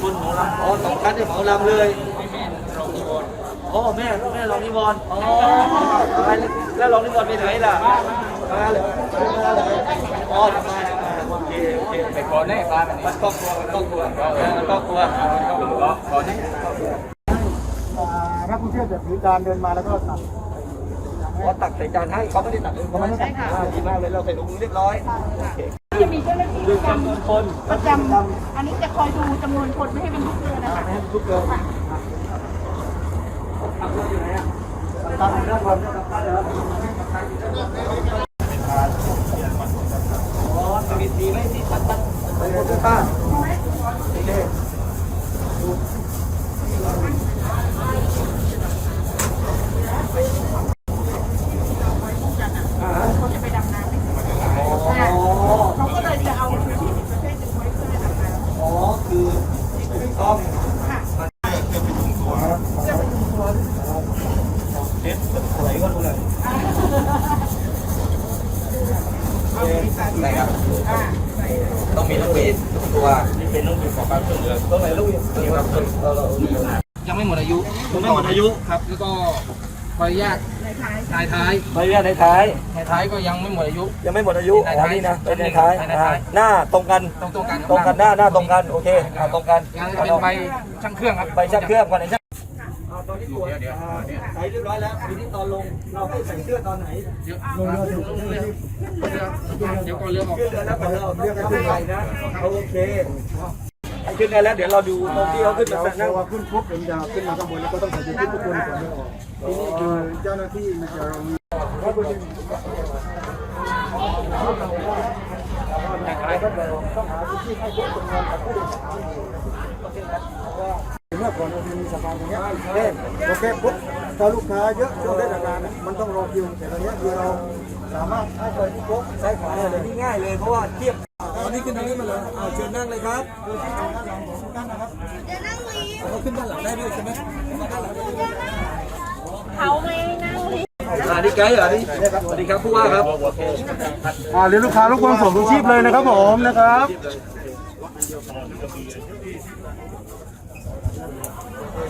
คุณหมอลำอ๋อสองชั้นเนี่ยหมอลำเลยอ๋อแม่แม่รองนิมนต์อ๋อไปแล้วแล้วรองนิมนต์ไปไหนล่ะมาเลยมาเลยอ๋อทำงานทำงานโอเคโอเคไปขอแน่ฟ้ามันมันครอบครัวมันครอบครัวมันครอบครัวขอแน่นักท่องเที่ยวจะถือการเดินมาแล้วก็ตัดพอตักใส่จานให้เขาไม่ได้ตักเองเขาไม่ได้ตักอ่าดีมากเลยเราใส่ถุงมือเรียบร้อยโอเค จะมีเจ้าหน้าที่ดูประจจำนวนคนำประจำอันนี้จะคอยดูจำนวนคนไม่ให้เป็นทุกเดือนนะคะไม่ให้ทุกเดือนตักเรืออยู่ไหนอะตักเรือก่อนตักเรืออ๋อมีสีไหมสีตัดตัดไปหมดเลยป้าโอเค เขาจะไปดำน้ำไม่ถึง อ๋อ เขาก็เลยจะเอาที่ประเภทหนึ่งไว้เพื่อดำน้ำ อ๋อคือที่ต้อง ค่ะ เด็ดอะไรก็รู้เลยไหนครับ ต้องมีลูกบิดทุก ตัวนี่เป็นลูกบิดของการเครื่องเรือต้องไหนลูกบิดนี่ครับเราเรายังไม่หมดอายุผมไม่หมดอายุครับ แล้วก็ใบอนุญาตในท้ายนายท้ายใบอนุญาตในท้ายนายท้ายก็ยังไม่หมดอายุ ยังไม่หมดอายุในอ๋อท้ายนี่นะเป็นในท้ายในท้ายอ่าหน้าตรงกันตรงตรงกันตรงกันหน้าหน้าตรงกันโอเคอ่าตรงกันยังจะเป็นใบช่างเครื่องครับใบชักเครื่องก่อนไหนชัก ตอนที่ตรวจใส่เรียบร้อยแล้วทีนี้ตอนลงเราให้ใส่เสื้อตอนไหนเดี๋ยวลงเรือลงเรือเดี๋ยวก่อนเรือออกขึ้นได้แล้วก่อนเราเรียกให้ขึ้นไปนะโอเคให้ขึ้นได้แล้วเดี๋ยวเราดูตรงที่เขาขึ้นมาเรานั่งว่าขึ้นปุ๊บเป็นยาขึ้นมาข้างบนแล้วก็ต้องใส่ชุดทุกคนก่อนที่ออกทีนี้คือเจ้าหน้าที่มันจะมีเมื่อก่อนเรามีสะพานตรงนี้เล่โอเคปุ๊บถ้าลูกค้าเยอะช่วงเทศกาลมันต้องรอคิวแต่ตอนนี้คือเราสามารถให้ไปที่โป๊ะซ้ายขวาเลยนี่ง่ายเลยเพราะว่าเทียบตอนนี้ขึ้นทางนี้มาเลยเอาเชิญนั่งเลยครับเขาขึ้นด้านหลังได้ด้วยใช่ไหมเขาไม่นั่งลิอ่านี่ไกด์เหรอนี่สวัสดีครับผู้ว่าครับอ่าเรียนลูกค้ารบกวนส่งถุงชีพเลยนะครับผมนะครับ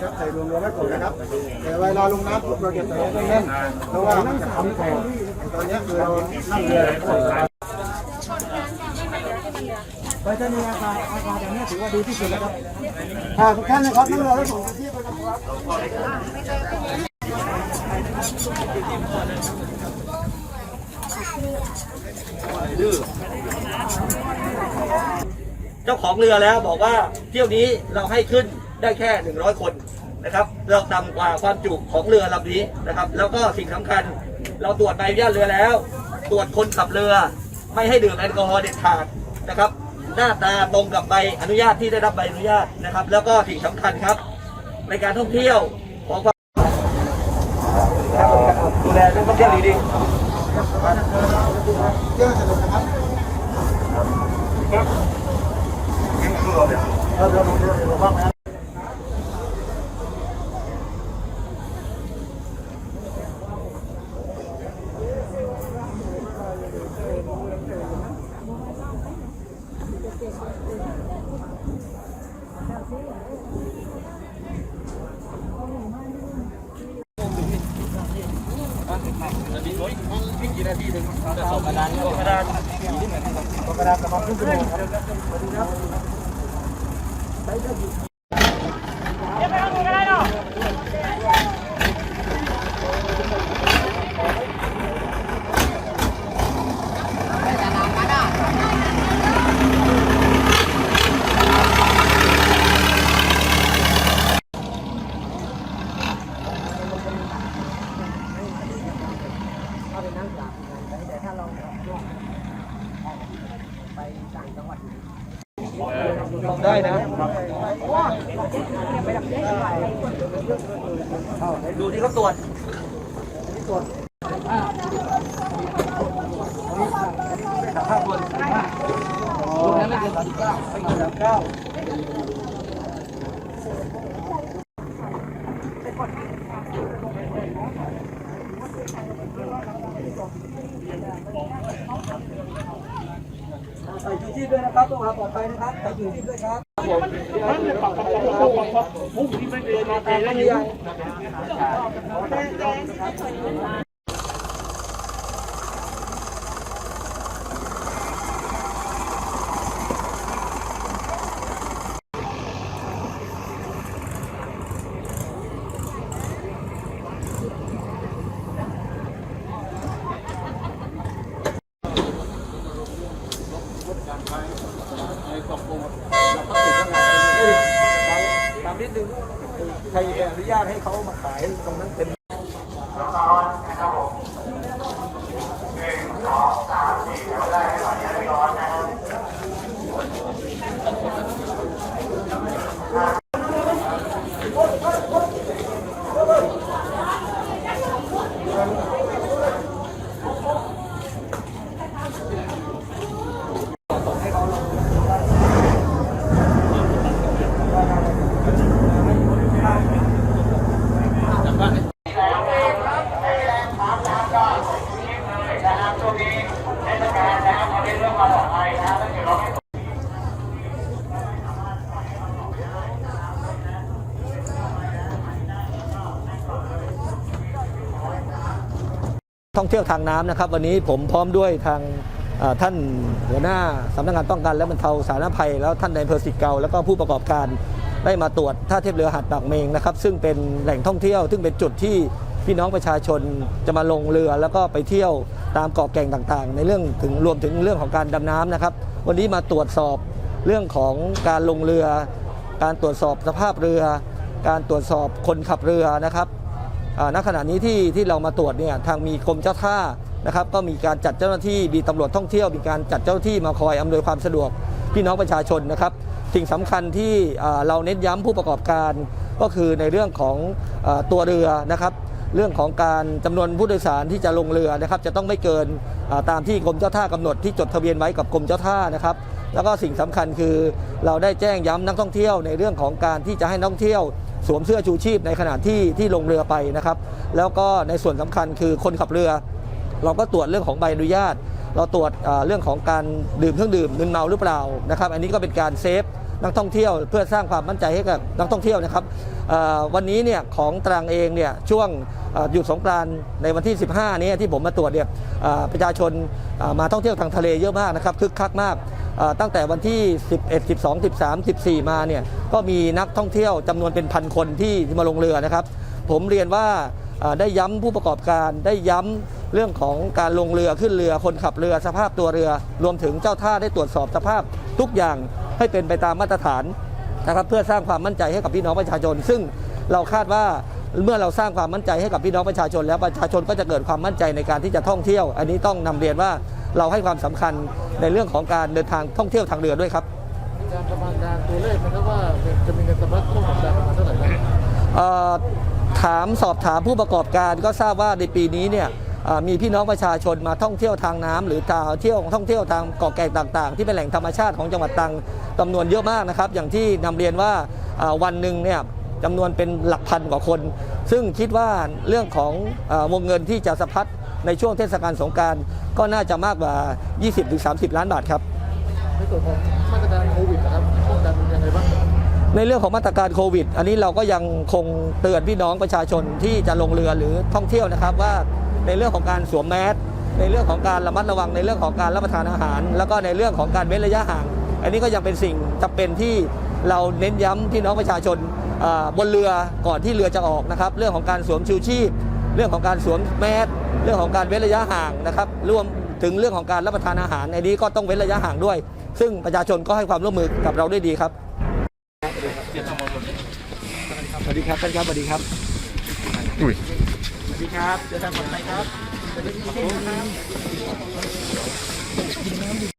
ครับใส่รวมๆไว้ก่อนนะครับแต่เวลาลงน้ำเราจะใส่ให้แน่นเพราะว่าจะทำให้ตอนนี้คือเรานั่งเรือไปจะมีอาการอาการอย่างนี้ถือว่าดีที่สุดแล้วครับอ่าทุกท่านนะครับนั่งเรือแล้วส่งถุงชีพไปนะครับ เจ้าของเรือแล้วบอกว่าเที่ยวนี้เราให้ขึ้นได้แค่ 100 คนนะครับเราต่ำกว่าความจุของเรือลำนี้นะครับ แล้วก็สิ่งสำคัญ เราตรวจใบอนุญาตเรือแล้ว ตรวจคนขับเรือ ไม่ให้ดื่มแอลกอฮอล์เด็ดขาดนะครับ หน้าตาตรงกับใบอนุญาตที่ได้รับใบอนุญาตนะครับ แล้วก็สิ่งสำคัญครับ ในการท่องเที่ยวของความดูแลเรื่องท่องเที่ยวดีๆ กระดาษกระดาษกระดาษกระดาษกระดาษกระดาษกระดาษ ลอง ได้นะดูที่เขาตรวจตรวจสามคนรวมแล้วไม่เกินสามสิบเก้าไม่เกินสามสิบเก้า ใส่ชูชีพด้วยนะครับต้อควาปลอดภัยนะครับใส่ชูชีพด้วยครับผมพุ่งที่ไม่เป็นมาแต่ละอย่าง ตามนิดนึงใครอนุญาตให้เขามาขายตรงนั้นเต็ม ท่องเที่ยวทางน้ำนะครับ วันนี้ผมพร้อมด้วยทางท่านหัวหน้าสำนักงานป้องกันและบรรเทาสาธารณภัย แล้วท่านในอำเภอสิเกาแล้วก็ผู้ประกอบการได้มาตรวจท่าเทียบเรือหาดปากเมงนะครับ ซึ่งเป็นแหล่งท่องเที่ยว ซึ่งเป็นจุดที่พี่น้องประชาชนจะมาลงเรือแล้วก็ไปเที่ยวตามเกาะแก่งต่างๆ ในเรื่องถึงรวมถึงเรื่องของการดำน้ำนะครับ วันนี้มาตรวจสอบเรื่องของการลงเรือ การตรวจสอบสภาพเรือ การตรวจสอบคนขับเรือนะครับ ณขณะนี้ที่ที่เรามาตรวจเนี่ยทางมีกรมเจ้าท่านะครับก็มีการจัดเจ้าหน้าที่มีตำรวจท่องเที่ยวมีการจัดเจ้าหน้าที่มาคอยอำนวยความสะดวกพี่น้องประชาชนนะครับสิ่งสำคัญที่เราเน้นย้ำผู้ประกอบการก็คือในเรื่องของอตัวเรือนะครับ เรื่องของการจำนวนผู้โดยสารที่จะลงเรือนะครับ จะต้องไม่เกินตามที่กรมเจ้าท่ากำหนดที่จดทะเบียนไว้กับกรมเจ้าท่านะครับ แล้วก็สิ่งสำคัญคือเราได้แจ้งย้ำนักท่องเที่ยวในเรื่องของการที่จะให้นักท่องเที่ยว สวมเสื้อชูชีพในขณะที่ที่ลงเรือไปนะครับ แล้วก็ในส่วนสำคัญคือคนขับเรือ เราก็ตรวจเรื่องของใบอนุญาต เราตรวจเรื่องของการดื่มเครื่องดื่มมึนเมาหรือเปล่านะครับ อันนี้ก็เป็นการเซฟนักท่องเที่ยวเพื่อสร้างความมั่นใจให้กับนักท่องเที่ยวนะครับวันนี้เนี่ยของตรังเองเนี่ยช่วงหยุดสงกรานในวันที่ 15 นี้ที่ผมมาตรวจเนี่ยประชาชนมาท่องเที่ยวทางทะเลเยอะมากนะครับคึกคักมาก ตั้งแต่วันที่ 11 12 13 14 มาเนี่ยก็มีนักท่องเที่ยวจำนวนเป็นพันคนที่มาลงเรือนะครับ ผมเรียนว่าได้ย้ำผู้ประกอบการได้ย้ำเรื่องของการลงเรือขึ้นเรือคนขับเรือสภาพตัวเรือ รวมถึงเจ้าท่าได้ตรวจสอบสภาพทุกอย่างให้เป็นไปตามมาตรฐานนะครับเพื่อสร้างความมั่นใจให้กับพี่น้องประชาชน ซึ่งเราคาดว่าเมื่อเราสร้างความมั่นใจให้กับพี่น้องประชาชน แล้วประชาชนก็จะเกิดความมั่นใจในการที่จะท่องเที่ยว อันนี้ต้องนำเรียนว่า เราให้ความสำคัญในเรื่องของการเดินทางท่องเที่ยวทางเรือด้วยครับการประมาณการตัวเลขนะครับว่าจะมีเงินสะพัดช่วงสงกรานต์ประมาณเท่าไหร่ครับเอ่อถามสอบถามผู้ประกอบการก็ทราบว่าในปีนี้เนี่ยเอ่อมีพี่น้องประชาชนมาท่องเที่ยวทางน้ำหรือทางเที่ยวท่องเที่ยวทางเกาะแก่งต่าง ๆ ที่เป็นแหล่งธรรมชาติของจังหวัดตรังจำนวนเยอะมากนะครับ อย่างที่นำเรียนว่าเอ่อวันหนึ่งเนี่ยจำนวนเป็นหลักพันกว่าคน ซึ่งคิดว่าเรื่องของเอ่อวงเงินที่จะสะพัด ในช่วงเทศกาลสงกรารก็น่าจะมากกว่า 20-30 ล้านบาทครับในส่วนของมาตรการโควิดนะครับป้องกันยังไงบ้างในเรื่องของมาตรการโควิด อันนี้เราก็ยังคงเตือนพี่น้องประชาชนที่จะลงเรือหรือท่องเที่ยวนะครับว่าในเรื่องของการสวมแมสในเรื่องของการระมัดระวังในเรื่องของการรับประทานอาหาร แล้วก็ในเรื่องของการเว้นระยะห่าง อันนี้ก็ยังเป็นสิ่งจำเป็นที่เราเน้นย้ำพี่น้องประชาชนอ่าบนเรือก่อนที่เรือจะออกนะครับ เรื่องของการสวมชูชีพ เรื่องของการสวมแมสเรื่องของการเว้นระยะห่างนะครับรวมถึงเรื่องของการรับประทานอาหารในนี้ก็ต้องเว้นระยะห่างด้วย ซึ่งประชาชนก็ให้ความร่วมมือกับเราได้ดีครับสวัสดีครับท่านครับสวัสดีครับอุ้ยสวัสดีครับเจอกันวันไหนครับ